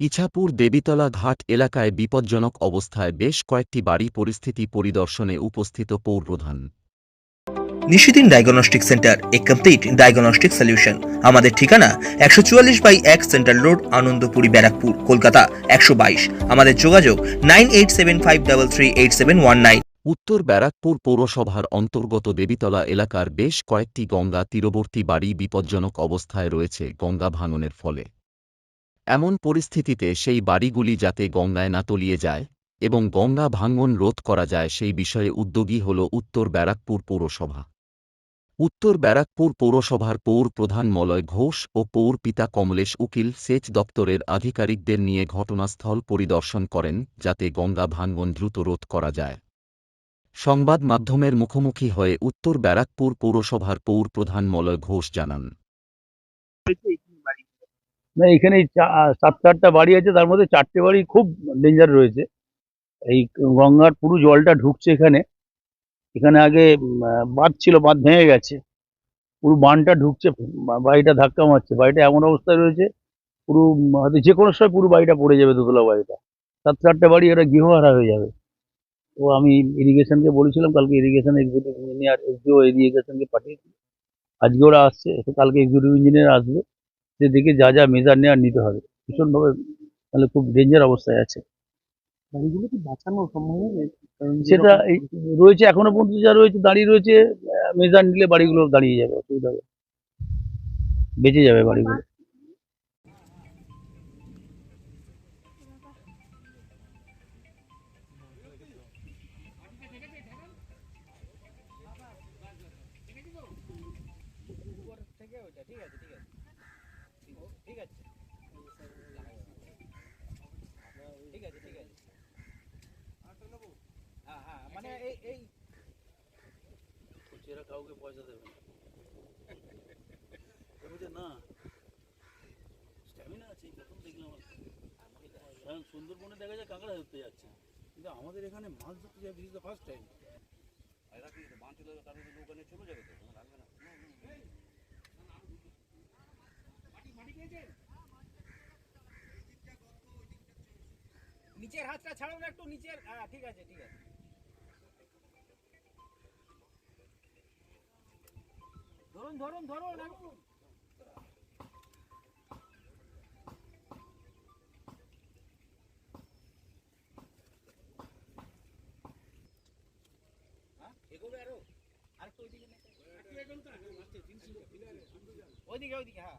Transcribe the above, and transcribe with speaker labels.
Speaker 1: ইছাপুর দেবীতলা ঘাট এলাকায় বিপজ্জনক অবস্থায় বেশ কয়েকটি বাড়ি পরিস্থিতি পরিদর্শনে উপস্থিত পৌরপ্রধান।
Speaker 2: Nishidin diagnostic centre a complete diagnostic solution. আমাদের ঠিকানা একশো চুয়াল্লিশ বাই এক সেন্ট্রাল রোড আনন্দপুরি ব্যারাকপুর কলকাতা একশো বাইশ। আমাদের যোগাযোগ nine eight seven five double three eight seven one nine.
Speaker 1: উত্তর ব্যারাকপুর পৌরসভার অন্তর্গত দেবীতলা এলাকার বেশ কয়েকটি গঙ্গা তীরবর্তী বাড়ি বিপজ্জনক অবস্থায় রয়েছে গঙ্গা ভাঙনের ফলে। এমন পরিস্থিতিতে সেই বাড়িগুলি যাতে গঙ্গায় না তলিয়ে যায় এবং গঙ্গা ভাঙ্গন রোধ করা যায় সেই বিষয়ে উদ্যোগী হল উত্তর ব্যারাকপুর পৌরসভা। উত্তর ব্যারাকপুর পৌরসভার পৌর প্রধান মলয় ঘোষ ও পৌর পিতা কমলেশ উকিল সেচ দপ্তরের আধিকারিকদের নিয়ে ঘটনাস্থল পরিদর্শন করেন যাতে গঙ্গা ভাঙ্গন দ্রুত রোধ করা যায়। সংবাদ মাধ্যমের মুখোমুখি হয়ে উত্তর ব্যারাকপুর পৌরসভার পৌর প্রধান মলয় ঘোষ জানান।
Speaker 3: না এখানে সাত চারটা বাড়ি আছে, তার মধ্যে চারটে বাড়ি খুব ডেঞ্জার রয়েছে। এই গঙ্গার পুরো জলটা ঢুকছে এখানে। এখানে আগে বাঁধ ছিল, বাঁধ ভেঙে গেছে। পুরো বানটা ঢুকছে বাড়িটা ধাক্কা মারছে। বাড়িটা এমন অবস্থায় রয়েছে, পুরো হয়তো যে কোনো সময় পুরো বাড়িটা পড়ে যাবে দোতলা বাড়িটা। সাত চারটে বাড়ি এরা গৃহহারা হয়ে যাবে। তো আমি ইরিগেশনকে বলেছিলাম, কালকে ইরিগেশন এক্সিকিউটিভ ইঞ্জিনিয়ার এসডিও ইরিগেশনকে পাঠিয়েছি। আজকে ওরা আসছে কালকে এক্সিকিউটিভ ইঞ্জিনিয়ার আসবে। যে দেখে যা যা মেজার নেওয়ার নিতে হবে। ভীষণভাবে তাহলে খুব ডেঞ্জার অবস্থায় আছে।
Speaker 4: বাড়িগুলো কি বাঁচানো সম্ভব
Speaker 3: সেটা রয়েছে এখনও পর্যন্ত যা রয়েছে দাঁড়িয়ে রয়েছে মেজার নিলে বাড়িগুলো দাঁড়িয়ে যাবে অসুবিধা হবে। বেঁচে যাবে বাড়িগুলো। কাউকে পয়সা দেবে না। স্ট্যামিনা আছে প্রথম দেখলাম কারণ সুন্দরবনে দেখা যায় কাঁকড়া ধরতে যাচ্ছে। কিন্তু আমাদের এখানে মাছ ধরতে যায় দিস দ্য ফার্স্ট টাইম
Speaker 5: নিচের হাতটা ছাড়ো না একটু নিচের হ্যাঁ ঠিক আছে ঠিক আছে। ধরুন ধরুন ধরুন হ্যাঁ, ওইদিকে ওইদিকে হ্যাঁ।